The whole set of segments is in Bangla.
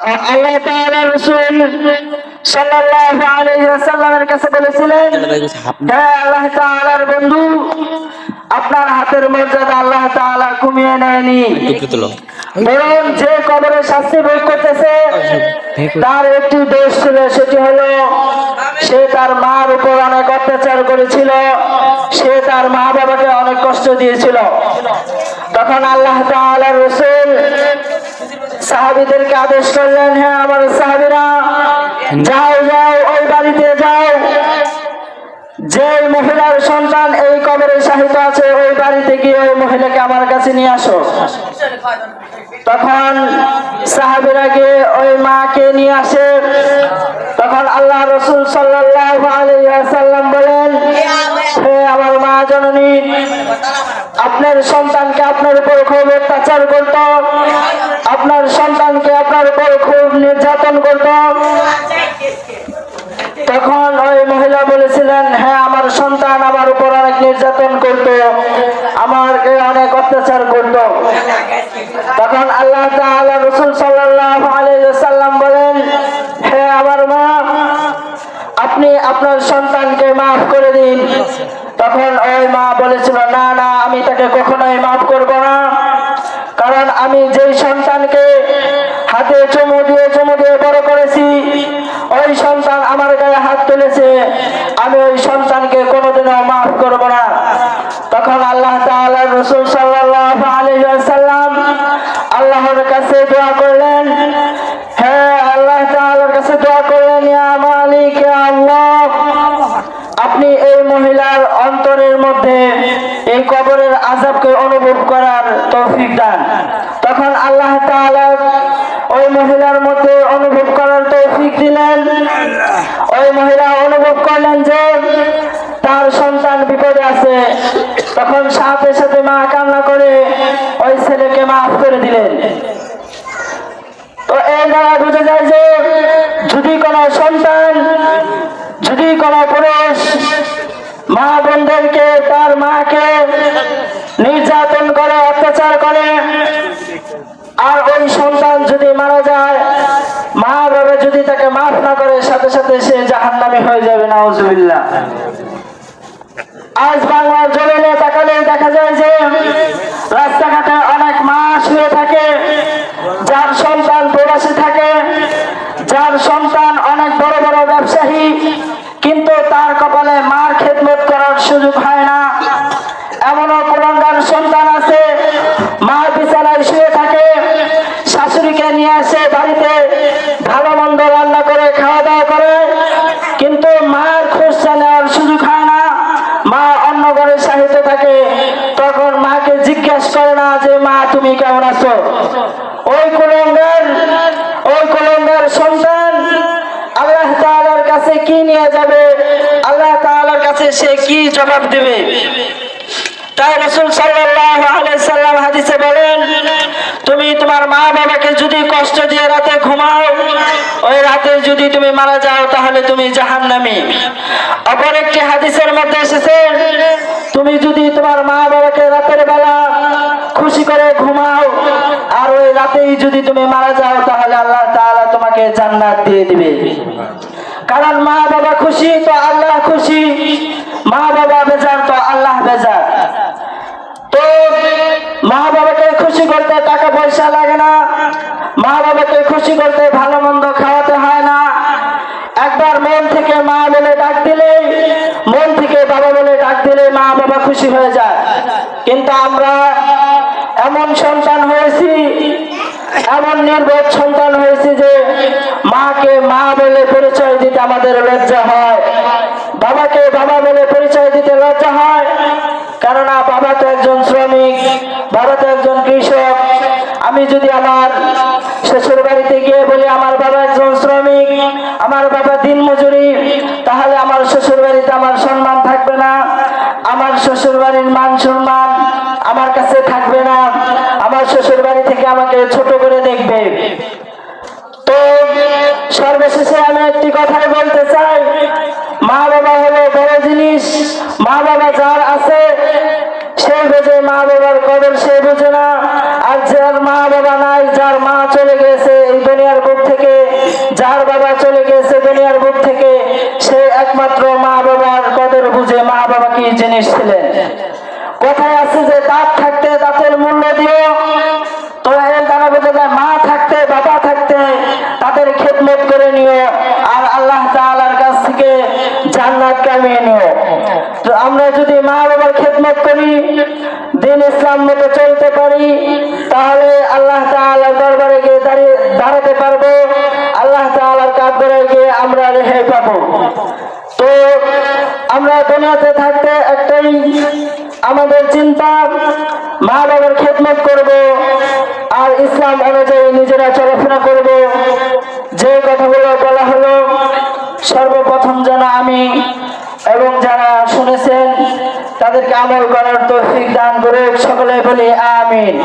আল্লাহ তাআলা রাসূল সাল্লাল্লাহু আলাইহি ওয়াসাল্লামের কাছে বলেছিলেন হ্যাঁ আল্লাহ তাআলার বন্ধু আপনার হাতের মর্যাদা আল্লাহ তাআলা কমিয়ে নেয়নি। বরং যে কবরে শাস্তি ভোগ করতেছে তার একটি দোষ ছিল সেটি হলো সে তার মার উপর অনেক অত্যাচার করেছিল সে তার মা বাবাকে অনেক কষ্ট দিয়েছিল। তখন আল্লাহ রসুল সাহাবিদেরকে আদেশ করলেন হ্যাঁ আমার সাহাবিরা, যাও যাও, ওই বাড়িতে যাও। যে মহিলার সন্তান এই কবরে শাহিত আছে, ওই বাড়িতে গিয়ে ওই মহিলাকে আমার কাছে নিয়ে আসো। তখন সাহাবিরা গিয়ে ওই মাকে নিয়ে আসে। তখন আল্লাহ রসুল সাল্লাল্লাহু আলাইহি ওয়াসাল্লাম বলেন, হে আমার মা জননী, আপনার সন্তানকে আপনার উপর খুব অত্যাচার করত। আপনার সন্তানকে আপনার উপর খুব নির্যাতন করত। তখন ওই মহিলা বলেছিলেন হ্যাঁ আমার সন্তান আমার উপর অনেক নির্যাতন করত আমাকে অনেক অত্যাচার করত। তখন আল্লাহ রসুল ওয়াসাল্লাম বলেন, হে আমার মা, আপনি আপনার সন্তানকে মাফ করে দিন। তখন ওই মা বলেছিল, না না, আমি তাকে কখনোই মাফ করব না। কারণ আমি যেই সন্তানকে হাতে চুমু দিয়ে চুমু দিয়ে বড় করেছি, ওই সন্তান আমার গায়ে হাত তুলেছে। আমি ওই সন্তানকে কোনোদিনও মাফ করব না। তখন আল্লাহ তাআলা রসুল সাল্লাল্লাহু আল্লাহর কাছে দোয়া করলেন হ্যাঁ আল্লাহ তাআলার কাছে দোয়া করলেন মালিক আল্লাহ, আপনি এই মহিলার অন্তরের মধ্যে, এই কবরের আযাবকে অনুভব করার তৌফিক দান। তখন আল্লাহ ওই মহিলার মধ্যে অনুভব করার তৌফিক দিলেন। ওই মহিলা অনুভব করলেন যে তার সন্তান বিপদে আছে। তখন সাথে সাথে মা কান্না করে ওই ছেলেকে মাফ করে দিলেন। তো এই দ্বারা বোঝা যায় যে যদি কোনো সন্তান, যদি কোনো পুরুষ মা বোনদেরকে তার মাকে নির্যাতন করে অত্যাচার করে আর ওই সন্তান যদি মারা যায় মা বাবা যদি তাকে মাফ না করে, সাথে সাথে সে জাহান্নামী হয়ে যাবে, নাউজুবিল্লাহ। আজ বাংলার জমিনে তাকালে দেখা যায় যে, রাস্তাঘাটে অনেক মা শুয়ে থাকে, যার সন্তান প্রবাসী থাকে, যার সন্তান অনেক বড় বড় ব্যবসায়ী, কিন্তু তার কপালে মার খেদমত করার সুযোগ হয় না এমনও কুলঙ্গার সন্তান আছে মার বিছানায় শুয়ে থাকে শাশুড়িকে নিয়ে আসে বাড়িতে ভালো মন্দ রান্না করে খাওয়া দাওয়া করে কিন্তু মার খোঁজটা নেওয়ার সুযোগ হয় না মা অন্য ঘরে সাহিত্য থাকে তখন মাকে জিজ্ঞেস করে না যে মা তুমি কেমন আছো ওই ওই সন্তান আল্লাহ তাআলার কাছে কি নিয়ে যাবে? আল্লাহ তাআলার কাছে সে কি জবাব দেবে? তাই রসুল সাল্লাল্লাহু আলাইহি সাল্লাম হাদিসে বলেন, তুমি তোমার মা বাবাকে যদি কষ্ট দিয়ে রাতে ঘুমাও, ওই রাতে যদি তুমি মারা যাও তাহলে তুমি জাহান্নামী। অপর একটি হাদিসের মধ্যে এসেছে, তুমি যদি তোমার মা যদি তুমি মারা যাও, তাহলে আল্লাহ তাআলা তোমাকে জান্নাত দিয়ে দিবে। কারণ মা বাবা খুশি, তো আল্লাহ খুশি। মা বাবা বেজার, তো আল্লাহ বেজার। তো মা বাবাকে খুশি করতে টাকা পয়সা লাগে না। মা বাবাকে খুশি করতে ভালো মন্দ খাওয়াতে হয় না। একবার মন থেকে মা বলে ডাক দিলে, মন থেকে বাবা বলে ডাক দিলে মা বাবা খুশি হয়ে যায়। কিন্তু আমরা এমন সন্তান হয়েছি এমন নির্বোধ সন্তান হয়েছে যে মাকে মা বলে পরিচয় দিতে আমাদের লজ্জা হয়। বাবাকে বাবা বলে পরিচয় দিতে লজ্জা হয়। কেননা বাবা তো একজন শ্রমিক, বাবা তো একজন কৃষক। আমি যদি আমার শ্বশুর বাড়িতে গিয়ে বলি, আমার বাবা একজন শ্রমিক, আমার বাবা দিন মজুরি তাহলে আমার শ্বশুর বাড়িতে আমার সম্মান থাকবে না। আমার শ্বশুর বাড়ির মান সম্মান আমার কাছে থাকবে না। আমার শ্বশুর বাড়ি থেকে আমাকে ছোট করে দেখবে। তো সর্বশেষে আমি একটি কথাই বলতে চাই। মা বাবা হলো বড় জিনিস। মা বাবা যার আছে, সে মা বাবার কদর, সে না। আর যার মা বাবা নাই, যার মা চলে গেছে এই দুনিয়ার বুক থেকে, যার বাবা চলে গেছে দুনিয়ার বুক থেকে, সে একমাত্র মা বাবার কদর বুঝে মা বাবা কি জিনিস ছিলেন? কথায় আছে যে দাঁত থাকতে দাঁতের মূল্য দিও। তো এর দ্বারা যায় মা থাকতে, বাবা থাকতে, তাদের খেদমত করে নিও। আর আল্লাহ তাআলার কাছ থেকে জান্নাত কামিয়ে নিও। তো আমরা যদি মা বাবার খেদমত করি, দিন ইসলাম মতো চলতে পারি, তাহলে আল্লাহ তাআলার দরবারে গিয়ে দাঁড়িয়ে দাঁড়াতে পারব। আল্লাহ তাআলার কাঠগড়ায় গিয়ে আমরা রেহাই পাবো। তো আমরা দুনিয়াতে থাকতে একটাই আমাদের চিন্তা মা বাবার খেদমত করব আর ইসলাম অনুযায়ী নিজেরা চলাফেরা করব যে কথাগুলো বলা হলো সর্বপ্রথম যেন আমি এবং যারা শুনেছেন তাদেরকে আমল করার তৌফিক দান করে সকলে বলি আমিন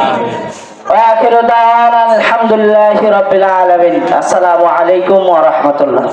وآخر دعوانا الحمد لله رب العالمين السلام عليكم ورحمة الله